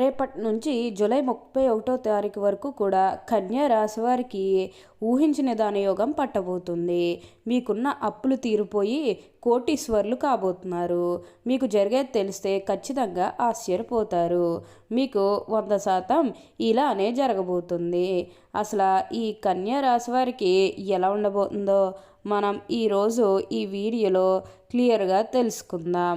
రేపటి నుంచి జూలై ముప్పై ఒకటో తారీఖు వరకు కూడా కన్యా రాశి వారికి ఊహించిన దానయోగం పట్టబోతుంది. మీకున్న అప్పులు తీరిపోయి కోటీశ్వర్లు కాబోతున్నారు. మీకు జరిగేది తెలిస్తే ఖచ్చితంగా ఆశ్చర్యపోతారు. మీకు వంద శాతం ఇలానే జరగబోతుంది. అసలు ఈ కన్యా రాశి వారికి ఎలా ఉండబోతుందో మనం ఈరోజు ఈ వీడియోలో క్లియర్గా తెలుసుకుందాం.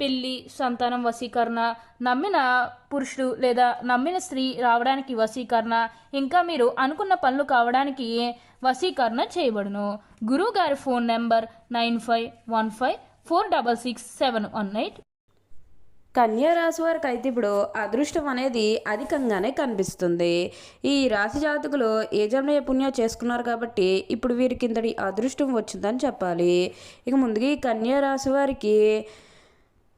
పెళ్ళి సంతానం వశీకరణ నమ్మిన పురుషుడు లేదా నమ్మిన స్త్రీ రావడానికి వశీకరణ ఇంకా మీరు అనుకున్న పనులు కావడానికి వశీకరణ చేయబడును? గురువు గారి phone number nine five one five four double six seven one eight. కన్యా రాశి వారికి అయితే ఇప్పుడు అదృష్టం అనేది అధికంగానే కనిపిస్తుంది. ఈ రాశి జాతకులు ఏ జన్మ పుణ్యం చేసుకున్నారు కాబట్టి ఇప్పుడు వీరికి ఇంతటి అదృష్టం వచ్చిందని చెప్పాలి. ఇక ముందుగా ఈ కన్యా రాశి వారికి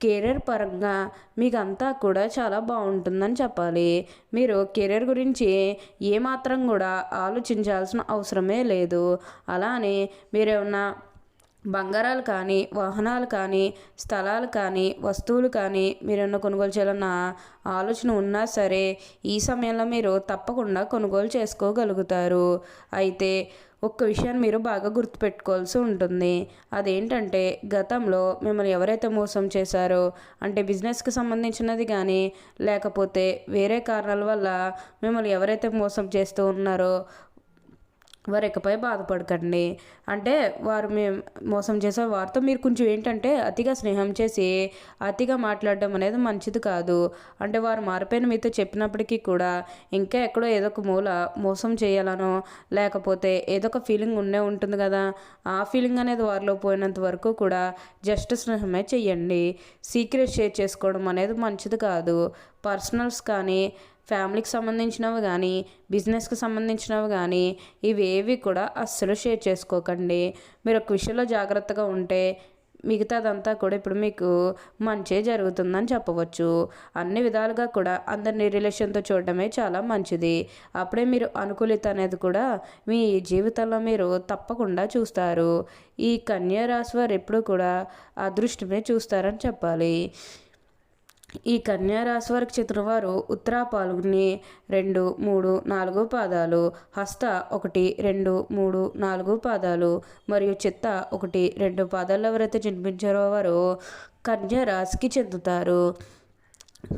కెరీర్ పరంగా మీకు అంతా కూడా చాలా బాగుంటుందని చెప్పాలి. మీరు కెరీర్ గురించి ఏమాత్రం కూడా ఆలోచించాల్సిన అవసరమే లేదు. అలానే మీరేమన్నా బంగారాలు కానీ వాహనాలు కానీ స్థలాలు కానీ వస్తువులు కానీ మీరన్న కొనుగోలు చేయాలన్న ఆలోచన ఉన్నా సరే ఈ సమయంలో మీరు తప్పకుండా కొనుగోలు చేసుకోగలుగుతారు. అయితే ఒక్క విషయాన్ని మీరు బాగా గుర్తుపెట్టుకోవాల్సి ఉంటుంది. అదేంటంటే గతంలో మిమ్మల్ని ఎవరైతే మోసం చేశారో అంటే బిజినెస్కి సంబంధించినది కానీ లేకపోతే వేరే కారణాల వల్ల మిమ్మల్ని ఎవరైతే మోసం చేస్తూ ఉన్నారో వారు ఇకపై బాధపడకండి. అంటే వారు మేము మోసం చేసే వారితో మీరు కొంచెం ఏంటంటే అతిగా స్నేహం చేసి అతిగా మాట్లాడడం అనేది మంచిది కాదు. అంటే వారు మారిపోయిన మీతో చెప్పినప్పటికీ కూడా ఇంకా ఎక్కడో ఏదో ఒక మూల మోసం చేయాలనో లేకపోతే ఏదో ఒక ఫీలింగ్ ఉండే ఉంటుంది కదా. ఆ ఫీలింగ్ అనేది వారిలో పోయినంత వరకు కూడా జస్ట్ స్నేహమే చెయ్యండి. సీక్రెట్ షేర్ చేసుకోవడం అనేది మంచిది కాదు. పర్సనల్స్ కానీ ఫ్యామిలీకి సంబంధించినవి కానీ బిజినెస్కి సంబంధించినవి కానీ ఇవేవి కూడా అస్సలు షేర్ చేసుకోకండి. మీరు ఒక విషయంలో జాగ్రత్తగా ఉంటే మిగతాదంతా కూడా ఇప్పుడు మీకు మంచే జరుగుతుందని చెప్పవచ్చు. అన్ని విధాలుగా కూడా అందరినీ రిలేషన్తో చూడడమే చాలా మంచిది. అప్పుడే మీరు అనుకూలిత అనేది కూడా మీ జీవితంలో మీరు తప్పకుండా చూస్తారు. ఈ కన్యా రాశి వారు ఎప్పుడు కూడా అదృష్టమే చూస్తారని చెప్పాలి. ఈ కన్యారాశి వారికి చిత్రవారు ఉత్తరా పాల్గొని రెండు మూడు నాలుగు పాదాలు హస్త ఒకటి రెండు మూడు నాలుగు పాదాలు మరియు చిత్త ఒకటి రెండు పాదాలు ఎవరైతే జన్మించారో వారు కన్యా రాశికి చెందుతారు.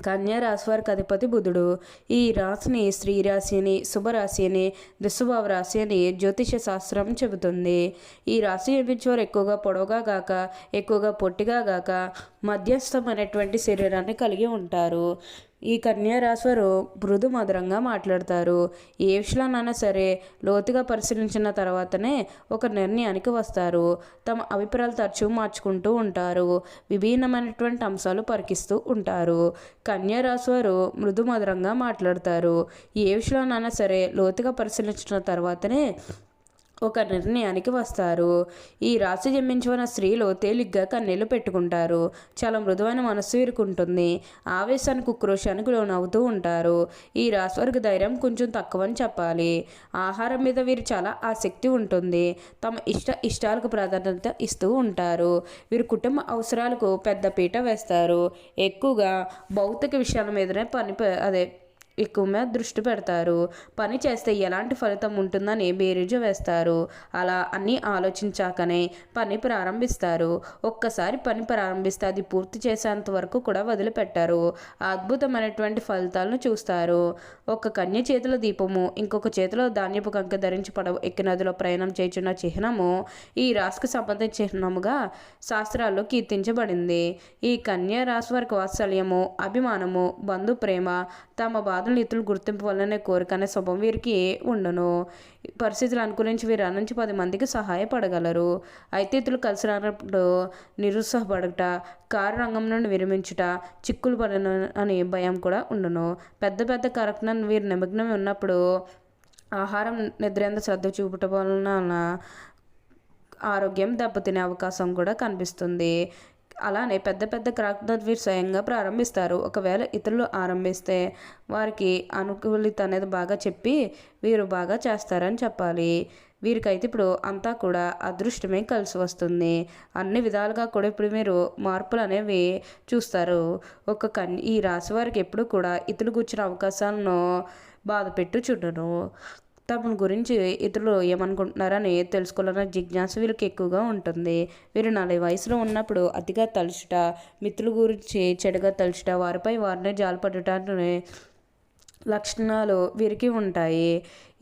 కన్యా రాశి వారికి అధిపతి బుధుడు. ఈ రాశిని స్త్రీ రాశి అని శుభరాశి అని దుస్సుభావ రాశి అని జ్యోతిష శాస్త్రం చెబుతుంది. ఈ రాశి జన్మించేవారు ఎక్కువగా పొడవుగా గాక ఎక్కువగా పొట్టిగా గాక మధ్యస్థమైనటువంటి శరీరాన్ని కలిగి ఉంటారు. ఈ కన్యారాశివారు మృదు మధురంగా మాట్లాడతారు. ఏ విషయంలోనైనా సరే లోతుగా పరిశీలించిన తర్వాతనే ఒక నిర్ణయానికి వస్తారు. తమ అభిప్రాయాలు తరచూ మార్చుకుంటూ ఉంటారు. విభిన్నమైనటువంటి అంశాలు పరికిస్తూ ఉంటారు. కన్యారాశివారు మృదు మధురంగా మాట్లాడతారు. ఏ విషయంలోనైనా సరే లోతుగా పరిశీలించిన తర్వాతనే ఒక నిర్ణయానికి వస్తారు. ఈ రాశి జన్మించిన స్త్రీలు తేలిగ్గా కన్నీళ్ళు పెట్టుకుంటారు. చాలా మృదువైన మనస్సు ఇరుకుంటుంది. ఆవేశానికి ఉక్రోషానికి లోనవుతూ ఉంటారు. ఈ రాశి వారికి ధైర్యం కొంచెం తక్కువని చెప్పాలి. ఆహారం మీద వీరు చాలా ఆసక్తి ఉంటుంది. తమ ఇష్ట ఇష్టాలకు ప్రాధాన్యత ఇస్తూ ఉంటారు. వీరు కుటుంబ అవసరాలకు పెద్ద పీట వేస్తారు. ఎక్కువగా భౌతిక విషయాల మీదనే పని అదే ఎక్కువ మీద దృష్టి పెడతారు. పని చేస్తే ఎలాంటి ఫలితం ఉంటుందని బేరీజు వేస్తారు. అలా అన్నీ ఆలోచించాకనే పని ప్రారంభిస్తారు. ఒక్కసారి పని ప్రారంభిస్తే అది పూర్తి చేసేంత వరకు కూడా వదిలిపెట్టారు. అద్భుతమైనటువంటి ఫలితాలను చూస్తారు. ఒక కన్య చేతిలో దీపము ఇంకొక చేతిలో ధాన్యపు కంక ధరించి పడవ ఎక్కి నదిలో ప్రయాణం చేయుచున్న చిహ్నము ఈ రాశికి సంబంధించిన చిహ్నముగా శాస్త్రాల్లో కీర్తించబడింది. ఈ కన్య రాశి వారికి వాత్సల్యము అభిమానము బంధు ప్రేమ తమ బాధ ఇతరులు గుర్తింపు వల్లనే కోరికనే స్వభావం వీరికి ఉండను. పరిస్థితులు అనుకూలించి వీరు నుంచి పది మందికి సహాయపడగలరు. అయితే ఇతరులు కలిసి రానప్పుడు నిరుత్సాహపడట కారు రంగం నుండి విరమించుట చిక్కులు పడను అనే భయం కూడా ఉండను. పెద్ద పెద్ద కార్యక్రమం వీరు నిమగ్నం ఉన్నప్పుడు ఆహారం నిద్ర ఎంత శ్రద్ధ చూపటం వలన ఆరోగ్యం దెబ్బతినే అవకాశం కూడా కనిపిస్తుంది. అలానే పెద్ద పెద్ద క్రాఫ్ట్ వీరు స్వయంగా ప్రారంభిస్తారు. ఒకవేళ ఇతరులు ఆరంభిస్తే వారికి అనుకూలిత అనేది బాగా చెప్పి వీరు బాగా చేస్తారని చెప్పాలి. వీరికైతే ఇప్పుడు అంతా కూడా అదృష్టమే కలిసి వస్తుంది. అన్ని విధాలుగా కూడా ఇప్పుడు మీరు మార్పులు అనేవి చూస్తారు. ఒక కన్ ఈ రాశి వారికి ఎప్పుడు కూడా ఇతరులు కూర్చున్న అవకాశాలను బాధపెట్టు చుట్టను తమ గురించి ఇతరులు ఏమనుకుంటున్నారని తెలుసుకోవాలన్న జిజ్ఞాస వీళ్ళకి ఎక్కువగా ఉంటుంది. వీరు నలభై వయసులో ఉన్నప్పుడు అతిగా తలుచుట మిత్రుల గురించి చెడుగా తలుచుట వారిపై వారినే జాలిపడటాన్ని లక్షణాలు వీరికి ఉంటాయి.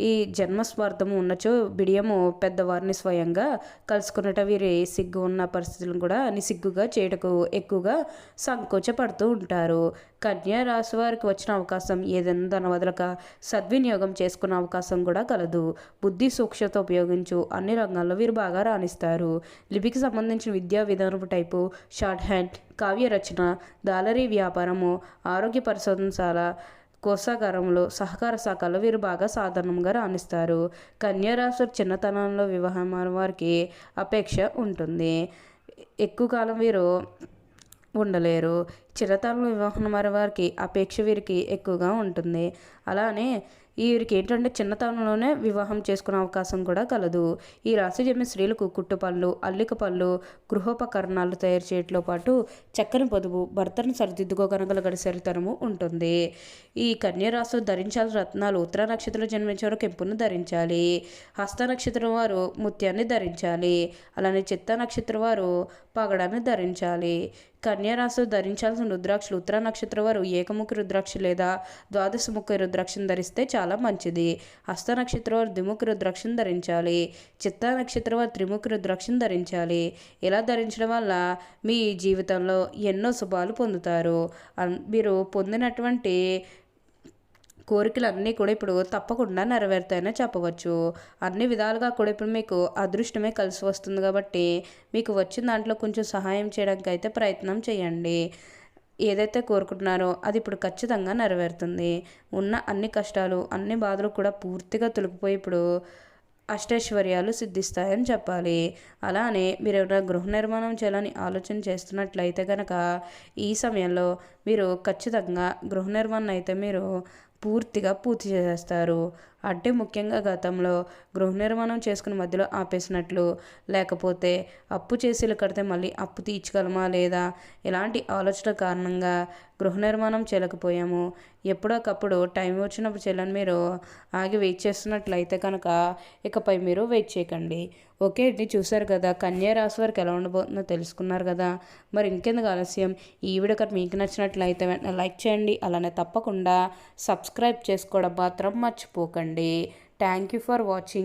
ఈ జన్మస్వార్థము ఉన్నచో బిడియము పెద్దవారిని స్వయంగా కలుసుకున్నట వీరి సిగ్గు ఉన్న పరిస్థితులను కూడా నిసిగ్గుగా చేయటకు ఎక్కువగా సంకోచపడుతూ ఉంటారు. కన్యా రాశి వారికి వచ్చిన అవకాశం ఏదైనా దాని వదలక సద్వినియోగం చేసుకున్న అవకాశం కూడా కలదు. బుద్ధి సూక్ష్మత ఉపయోగించు అన్ని రంగాల్లో వీరు బాగా రాణిస్తారు. లిపికి సంబంధించిన విద్యా విధానపు టైపు షార్ట్ హ్యాండ్ కావ్య రచన దాలరీ వ్యాపారము ఆరోగ్య పరిశోధనశాల కోశాగారంలో సహకార శాఖలో వీరు బాగా సాధారణంగా రాణిస్తారు. కన్యారాశి చిన్నతనంలో వివాహం వారికి అపేక్ష ఉంటుంది. ఎక్కువ కాలం వీరు ఉండలేరు. చిరతరంలో వివాహం వారి వారికి అపేక్ష వీరికి ఎక్కువగా ఉంటుంది. అలానే వీరికి ఏంటంటే చిన్నతనంలోనే వివాహం చేసుకునే అవకాశం కూడా కలదు. ఈ రాశి జన్మ స్త్రీలకు కుట్టు పళ్ళు అల్లిక పళ్ళు గృహోపకరణాలు తయారు చేయడంతో పాటు చక్కని పొదుపు భర్తను సరిదిద్దుకోగలగల సరితనము ఉంటుంది. ఈ కన్యరాశి ధరించాల్సిన రత్నాలు ఉత్తర నక్షత్రంలో జన్మించే వారు కెంపును ధరించాలి. హస్త నక్షత్రం వారు ముత్యాన్ని ధరించాలి. అలానే చిత్త నక్షత్రం వారు పగడాన్ని ధరించాలి. కన్యారాశి ధరించాల్సిన రుద్రాక్షలు ఉత్తర నక్షత్రం వారు ఏకముఖి రుద్రాక్ష లేదా ద్వాదశముఖి రుద్రాక్షను ధరిస్తే చాలా మంచిది. హస్త నక్షత్రం వారు ద్విముఖి రుద్రాక్షను ధరించాలి. చిత్త నక్షత్రం వారు త్రిముఖి రుద్రాక్షను ధరించాలి. ఇలా ధరించడం వల్ల మీ జీవితంలో ఎన్నో శుభాలు పొందుతారు. అన్- మీరు పొందినటువంటి కోరికలన్నీ కూడా ఇప్పుడు తప్పకుండా నెరవేరుతాయని చెప్పవచ్చు. అన్ని విధాలుగా కూడా ఇప్పుడు మీకు అదృష్టమే కలిసి వస్తుంది కాబట్టి మీకు వచ్చిన దాంట్లో కొంచెం సహాయం చేయడానికి అయితే ప్రయత్నం చేయండి. ఏదైతే కోరుకుంటున్నారో అది ఇప్పుడు ఖచ్చితంగా నెరవేరుతుంది. ఉన్న అన్ని కష్టాలు అన్ని బాధలు కూడా పూర్తిగా తొలగిపోయి ఇప్పుడు అష్టైశ్వర్యాలు సిద్ధిస్తాయని చెప్పాలి. అలానే మీరు ఎవరైనా గృహ నిర్మాణం చేయాలని ఆలోచన చేస్తున్నట్లయితే కనుక ఈ సమయంలో మీరు ఖచ్చితంగా గృహ నిర్మాణం అయితే మీరు పూర్తిగా పూర్తి చేసేస్తారు. అంటే ముఖ్యంగా గతంలో గృహ నిర్మాణం చేసుకుని మధ్యలో ఆపేసినట్లు. లేకపోతే అప్పు చేసేలు కడితే మళ్ళీ అప్పు తీర్చగలమా లేదా? ఇలాంటి ఆలోచన కారణంగా గృహ నిర్మాణం చేయలేకపోయాము. ఎప్పుడోకప్పుడు టైం వచ్చినప్పుడు చెల్లని మీరు ఆగి వెయిట్ చేస్తున్నట్లయితే కనుక ఇకపై మీరు వెయిట్ చేయకండి. ఓకే ఇది చూసారు కదా. కన్యా రాశి వారికి ఎలా ఉండబోతుందో తెలుసుకున్నారు కదా. మరి ఇంకెందుకు ఆలస్యం? ఈ వీడియో కనుక మీకు నచ్చినట్లయితే వెంటనే లైక్ చేయండి. అలానే తప్పకుండా సబ్స్క్రైబ్ చేసుకోవడం మాత్రం మర్చిపోకండి. Thank you for watching.